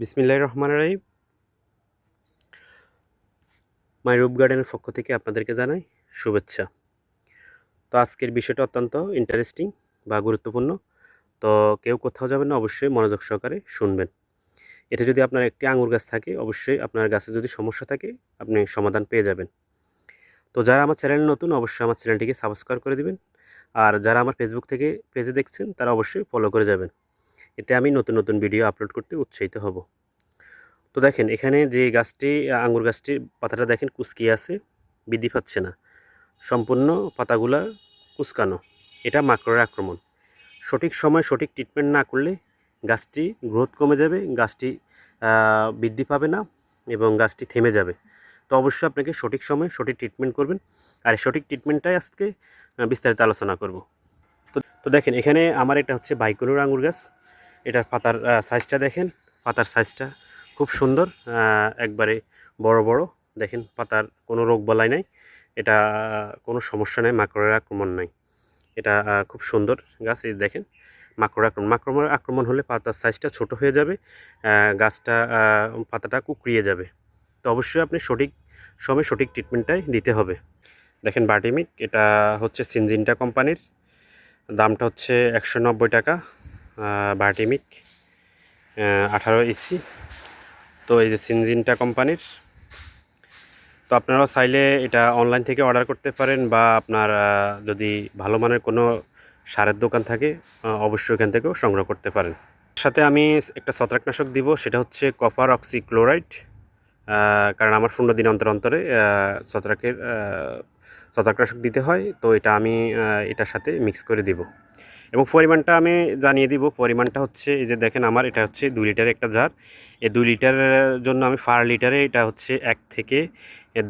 বিসমিল্লাহ রহমান রাহিম। মাই রূপ গার্ডেনের পক্ষ থেকে আপনাদেরকে জানাই শুভেচ্ছা। তো আজকের বিষয়টা অত্যন্ত ইন্টারেস্টিং বা গুরুত্বপূর্ণ। তো কেউ কোথাও যাবেন না, অবশ্যই মনোযোগ সহকারে শুনবেন। এটা যদি আপনার একটি আঙুর গাছ থাকে, অবশ্যই আপনার গাছে যদি সমস্যা থাকে, আপনি সমাধান পেয়ে যাবেন। তো যারা আমার চ্যানেল নতুন, অবশ্যই আমার চ্যানেলটিকে সাবস্ক্রাইব করে দিবেন। আর যারা আমার ফেসবুক থেকে পেজে দেখছেন, তারা অবশ্যই ফলো করে যাবেন। এতে আমি নতুন নতুন ভিডিও আপলোড করতে উৎসাহিত হব। তো দেখেন, এখানে যে গাছটি আঙ্গুর গাছটির পাতাটা দেখেন কুচকিয়ে আছে, বৃদ্ধি পাচ্ছে না। সম্পূর্ণ পাতাগুলা কুচকানো। এটা মাকড়ের আক্রমণ। সঠিক সময় সঠিক ট্রিটমেন্ট না করলে গাছটি গ্রোথ কমে যাবে, গাছটি বৃদ্ধি পাবে না এবং গাছটি থেমে যাবে। তো অবশ্যই আপনাকে সঠিক সময় সঠিক ট্রিটমেন্ট করবেন। আর সঠিক ট্রিটমেন্টটাই আজকে বিস্তারিত আলোচনা করব। তো তো দেখেন, এখানে আমার এটা হচ্ছে বাইকুনুর আঙুর গাছ। এটার পাতার সাইজটা দেখেন, পাতার সাইজটা খুব সুন্দর একবারে বড় বড়। দেখেন, পাতার কোনো রোগ বলাই নাই, এটা কোনো সমস্যা নেই, মাকড়ের আক্রমণ নাই। এটা খুব সুন্দর গাছ, এই দেখেন মাকড় আক্রমণ। মাকড়ের আক্রমণ হলে পাতার সাইজটা ছোট হয়ে যাবে গাছটা পাতাটা কুকড়িয়ে যাবে। তো অবশ্যই আপনি সঠিক সময় সঠিক ট্রিটমেন্টটাই দিতে হবে। দেখেন বাটিমিক এটা হচ্ছে সিনজিনটা কোম্পানির, দামটা হচ্ছে একশো নব্বই টাকা। বাটিমিক আঠারো ইসি তো এই যে সিনজিনটা কোম্পানির, তো আপনারাও চাইলে এটা অনলাইন থেকে অর্ডার করতে পারেন বা আপনার যদি ভালো মানের কোনো সারের দোকান থাকে অবশ্যই এখান থেকেও সংগ্রহ করতে পারেন। সাথে আমি একটা ছত্রাকনাশক দিব, সেটা হচ্ছে কপার অক্সিক্লোরাইড কারণ আমার পনেরো দিন অন্তর অন্তরে ছত্রাকের ছত্রাকনাশক দিতে হয়। তো এটা আমি এটার সাথে মিক্স করে দিব। এবং পরিমাণটা আমি জানিয়ে দিব। পরিমাণটা হচ্ছে, এই যে দেখেন আমার, এটা হচ্ছে দুই লিটারের একটা জার এই দুই লিটারের জন্য আমি ফার লিটারে এটা হচ্ছে এক থেকে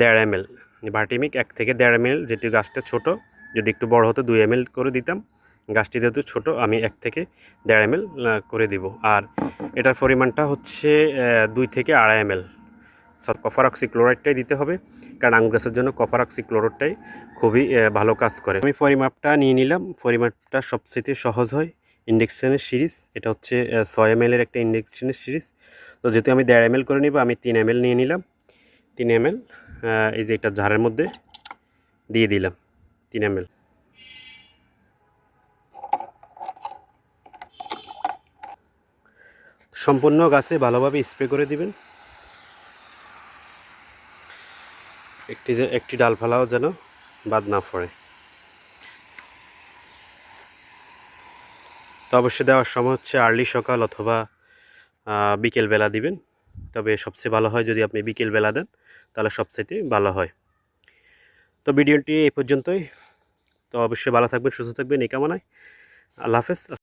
দেড় এম এল ভার্টিমিক এক থেকে দেড় এম এল যেটি গাছটা ছোট, যদি একটু বড় হতো দুই এম করে দিতাম। গাছটি যেহেতু ছোটো, আমি এক থেকে দেড় এম করে দিব। আর এটার পরিমাণটা হচ্ছে দুই থেকে আড়াই এম কপার অক্সিক্লোরাইডটাই দিতে হবে। কারণ আঙুর গাছের জন্য কপার অক্সিক্লোরাইডটাই খুবই ভালো কাজ করে। আমি পরিমাপটা নিয়ে নিলাম। পরিমাপটা সবচেয়ে সহজ হয় ইন্ডেকশনের সিরিজ। এটা হচ্ছে ছয় এম একটা ইন্ডেকশনের সিরিজ। তো যেহেতু আমি দেড় এম করে নিব, আমি তিন এম নিয়ে নিলাম। তিন এম এই যে এটা ঝাড়ের মধ্যে দিয়ে দিলাম। তিন এম সম্পূর্ণ গাছে ভালোভাবে স্প্রে করে দিবেন। একটি একটি ডালফালাও যেন বাদ না পড়ে। তো অবশ্যই দেওয়ার সময় হচ্ছে আর্লি সকাল অথবা বিকেলবেলা দিবেন। তবে সবচেয়ে ভালো হয় যদি আপনি বিকেলবেলা দেন, তাহলে সবচেয়ে ভালো হয়। তো ভিডিওটি এই পর্যন্তই। তো অবশ্যই ভালো থাকবেন, সুস্থ থাকবেন, এই কামনায়। আল্লাহ হাফেজ।